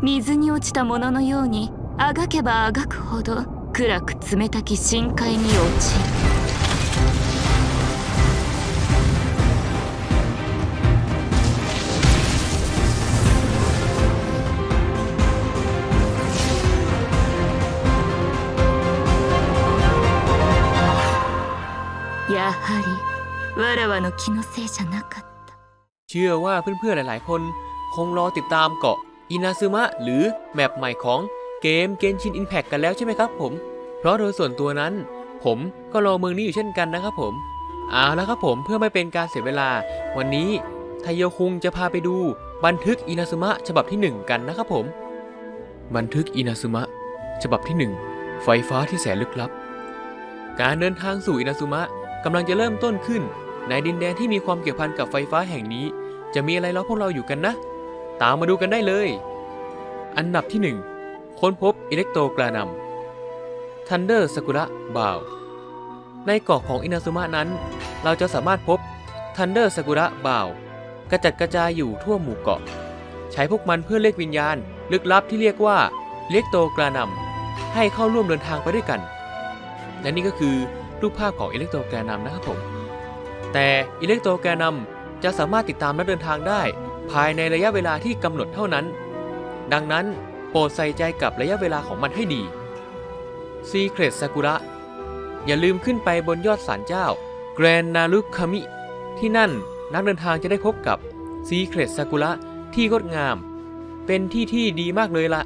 水に落ちたもののようにあがけばあがくほど暗く冷たき深海に陥る やはりわらわの気のせいじゃなかった เชื่อว่าเพื่อนๆ หลายๆ คน คงรอติดตามเกาะ อินาซึมะหรือแมปใหม่ของเกมเกนชินอินแพ t กันแล้วใช่ไหมครับผม เพราะโดยส่วนตัวนั้น ผมก็รอเมืองนี้อยู่เช่นกันนะครับผมเอาละครับผมเพื่อไม่เป็นการเสียเวลา วันนี้ไทโยคุงจะพาไปดูบันทึกอินาซึมะฉบับที่ 1 กันนะครับผม บันทึกอินาซึมะฉบับที่ 1 ไฟฟ้าที่แสนลึกลับ การเดินทางสู่อินาซึมะกำลังจะเริ่มต้นขึ้น ในดินแดนที่มีความเกี่ยวพันกับไฟฟ้าแห่งนี้ จะมีอะไรล้อพวกเราอยู่กันนะ ตามมาดูกันได้เลย อันดับที่ 1 ค้นพบอิเล็กโตรกรานัมทันเดอร์สกุระบาว ในเกาะของอินาซึมะนั้น เราจะสามารถพบทันเดอร์สกุระบาว กระจัดกระจายอยู่ทั่วหมู่เกาะ ใช้พวกมันเพื่อเรียกวิญญาณ ลึกลับที่เรียกว่าอิเล็กโตกรานัม ให้เข้าร่วมเดินทางไปด้วยกัน และนี่ก็คือรูปภาพของอิเล็กโตรแกรนัมนะครับผม แต่อิเล็กโตรแกรนัมจะสามารถติดตามนักเดินทางได้ ภายในระยะเวลาที่กำหนดเท่านั้น ดังนั้นโปรดใส่ใจกับระยะเวลาของมันให้ดีซีเครตซากุระอย่าลืมขึ้นไปบนยอดศาลเจ้าแกรนนารุคามิที่นั่นนักเดินทางจะได้พบกับซีเครตซากุระที่งดงาม เป็นที่ที่ดีมากเลยละ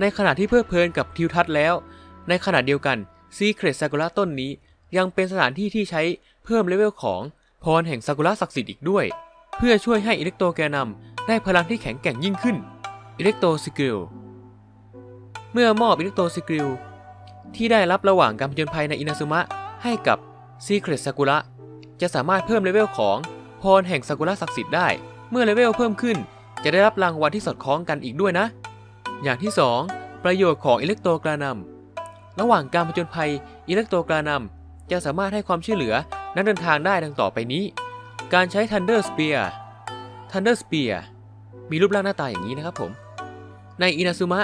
ในขณะที่เพลิดเพลินกับทิวทัศน์แล้ว ในขณะเดียวกันซีเครตซากุระต้นนี้ยังเป็นสถานที่ที่ใช้เพิ่มเลเวลของพรแห่งซากุระศักดิ์สิทธิ์อีกด้วย เพื่อช่วยให้อิเล็กโตแกนัมได้พลังที่แข็งแกร่งยิ่งขึ้นอิเล็กโตสกิลเมื่อมอบอิเล็กโตสกิลที่ได้รับระหว่างการผจญภัยในอินาซึมะให้กับซีเครตซากุระจะสามารถเพิ่มเลเวลของพรแห่งซากุระศักดิ์สิทธิ์ได้ เมื่อเลเวลเพิ่มขึ้น จะได้รับรางวัลที่สอดคล้องกันอีกด้วยนะ อย่างที่ 2 ประโยชน์ของอิเล็กโตกรานัมระหว่างการผจญภัยอิเล็กโตกรานัมจะสามารถให้ความช่วยเหลือนักเดินทางได้ดังต่อไปนี้ การใช้ Thunder Spear Thunder Spear มีรูปร่างหน้าตาอย่างนี้นะครับผม ในอินาซึมะ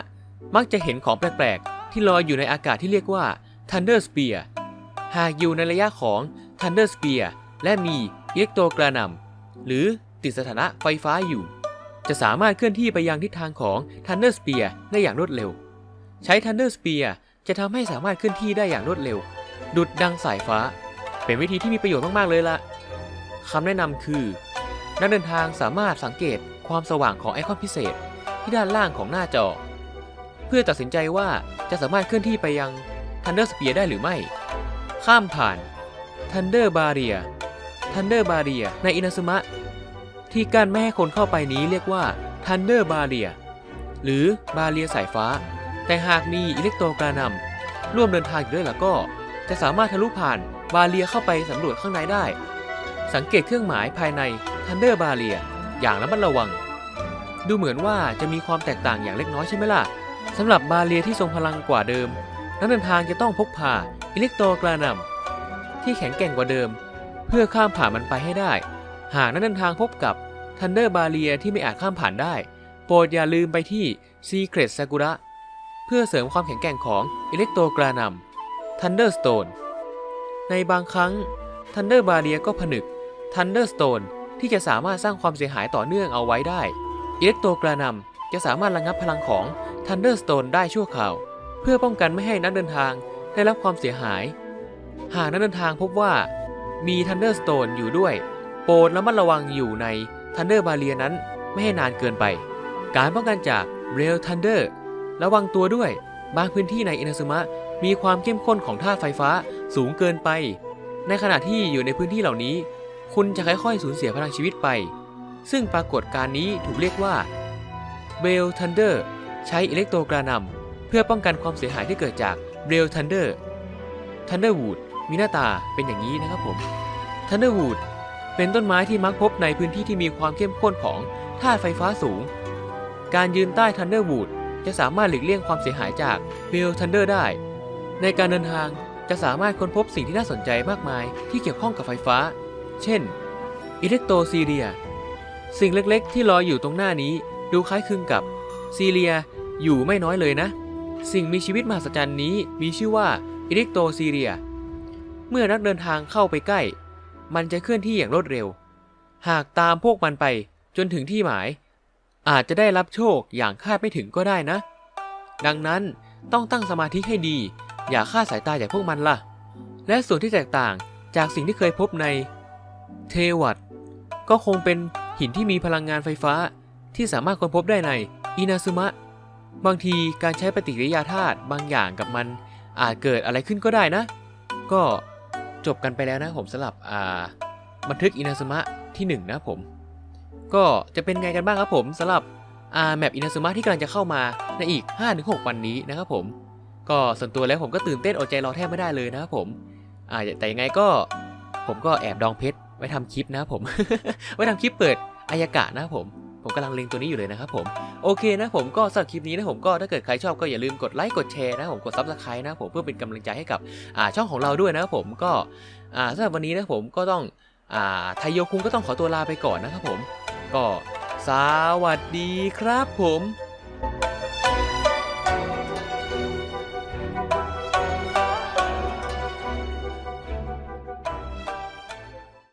มักจะเห็นของแปลกๆ ที่ลอยอยู่ในอากาศที่เรียกว่า Thunder Spear หากอยู่ในระยะของ Thunder Spear และมีอิเล็กโตรกรานัมหรือติดสถานะไฟฟ้าอยู่ จะสามารถเคลื่อนที่ไปยังทิศทางของ Thunder Spear ได้อย่างรวดเร็ว ใช้ Thunder Spear จะทำให้สามารถเคลื่อนที่ได้อย่างรวดเร็ว ดุดดังสายฟ้า เป็นวิธีที่มีประโยชน์มาก ๆ เลยล่ะ คำแนะนำคือ นักเดินทางสามารถสังเกตความสว่างของไอคอนพิเศษที่ด้านล่างของหน้าจอ เพื่อตัดสินใจว่าจะสามารถเคลื่อนที่ไปยัง Thunder Spear ได้หรือไม่ ข้ามผ่าน Thunder Barrier Thunder Barrier ในอินาซึมะ ที่กั้นไม่ให้คนเข้าไปนี้เรียกว่า Thunder Barrier หรือบาเรียสายฟ้า แต่หากมีอิเล็กโตรกรานัมร่วมเดินทางอยู่ด้วยแล้วก็ จะสามารถทะลุผ่านบาเรียเข้าไปสำรวจข้างในได้ สังเกตเครื่องหมายภายใน Thunder Barrier อย่างระมัดระวัง ดูเหมือนว่าจะมีความแตกต่างอย่างเล็กน้อยใช่ไหมล่ะสำหรับบาเรียที่ทรงพลังกว่าเดิม นักเดินทางจะต้องพกพาอิเล็กโตรกรานัมที่แข็งแกร่งกว่าเดิม เพื่อข้ามผ่านมันไปให้ได้ หากนักเดินทางพบกับ Thunder Barrier ที่ไม่อาจข้ามผ่านได้ โปรดอย่าลืมไปที่ Secret Sakura เพื่อเสริมความแข็งแกร่งของอิเล็กโตรกรานัม Thunderstone ในบางครั้ง Thunder Barrier ก็ผนึก Thunderstone ที่จะสามารถสร้างความเสียหายต่อเนื่องเอาไว้ได้ อิเล็กโตกรานัมจะสามารถระงับพลังของ Thunderstone ได้ชั่วคราว เพื่อป้องกันไม่ให้นักเดินทางได้รับความเสียหาย หากนักเดินทางพบว่ามี Thunderstone อยู่ด้วย โปรดระมัดระวังอยู่ใน Thunder Barrier นั้นไม่ให้นานเกินไป การป้องกันจาก Rail Thunder ระวังตัวด้วย บางพื้นที่ในอินาซึมะมีความเข้มข้นของธาตุไฟฟ้าสูงเกินไป ในขณะที่อยู่ในพื้นที่เหล่านี้ คุณจะค่อยๆสูญเสียพลังชีวิตไป ซึ่งปรากฏการณ์นี้ถูกเรียกว่า Rail Thunder ใช้อิเล็กโตรกรานัมเพื่อป้องกันความเสียหายที่เกิดจาก Rail Thunder Thunderwood มีหน้าตาเป็นอย่างนี้นะครับผม Thunderwood เป็นต้นไม้ที่มักพบในพื้นที่ที่มีความเข้มข้นของธาตุไฟฟ้าสูง การยืนใต้ Thunderwood จะสามารถหลีกเลี่ยงความเสียหายจาก Rail Thunder ได้ ในการเดินทางจะสามารถค้นพบสิ่งที่น่าสนใจมากมายที่เกี่ยวข้องกับไฟฟ้า เช่น อิเล็กโตซีเรีย สิ่งเล็กๆ ที่ลอยอยู่ตรงหน้านี้ดูคล้ายคลึงกับซีเรียอยู่ไม่น้อยเลยนะ สิ่งมีชีวิตมหัศจรรย์นี้มีชื่อว่าอิริกโตซีเรีย เมื่อนักเดินทางเข้าไปใกล้ มันจะเคลื่อนที่อย่างรวดเร็ว หากตามพวกมันไปจนถึงที่หมาย อาจจะได้รับโชคอย่างคาดไม่ถึงก็ได้นะ ดังนั้นต้องตั้งสมาธิให้ดี อย่าคาดสายตาจากพวกมันล่ะ และส่วนที่แตกต่างจากสิ่งที่เคยพบใน เทวัตก็คงเป็นหินที่มีพลังงานไฟฟ้าที่สามารถค้นพบได้ในอินาซึมะ บางทีการใช้ปฏิกิริยาธาตุบางอย่างกับมันอาจเกิดอะไรขึ้นก็ได้นะ ก็จบกันไปแล้วนะผมสำหรับอ่าบันทึกอินาซึมะที่ 1 นะผม ก็จะเป็นไงกันบ้างครับผมสำหรับอ่าแมปอินาซึมะที่กำลังจะเข้ามาในอีก 5-6 วันนี้นะครับผม ก็ส่วนตัวแล้วผมก็ตื่นเต้นอดใจรอแทบไม่ได้เลยนะครับผมอ่าแต่ยังไงก็ผมก็แอบดองเพชร ว้ทำคลิปนะผม ไว้ทำคลิปเปิดอายากะนะผม ผมกำลังเล็งตัวนี้อยู่เลยนะครับผม โอเคนะผมก็สำหรับคลิปนี้นะผมก็ถ้าเกิดใครชอบก็อย่าลืมกดไลค์กดแชร์นะผมกดซับสไครต์นะผมเพื่อเป็นกำลังใจให้กับช่องของเราด้วยนะผมก็สำหรับวันนี้นะผมก็ต้องอ่าไทโยคุงก็ต้องขอตัวลาไปก่อนนะครับผม ก็สวัสดีครับผม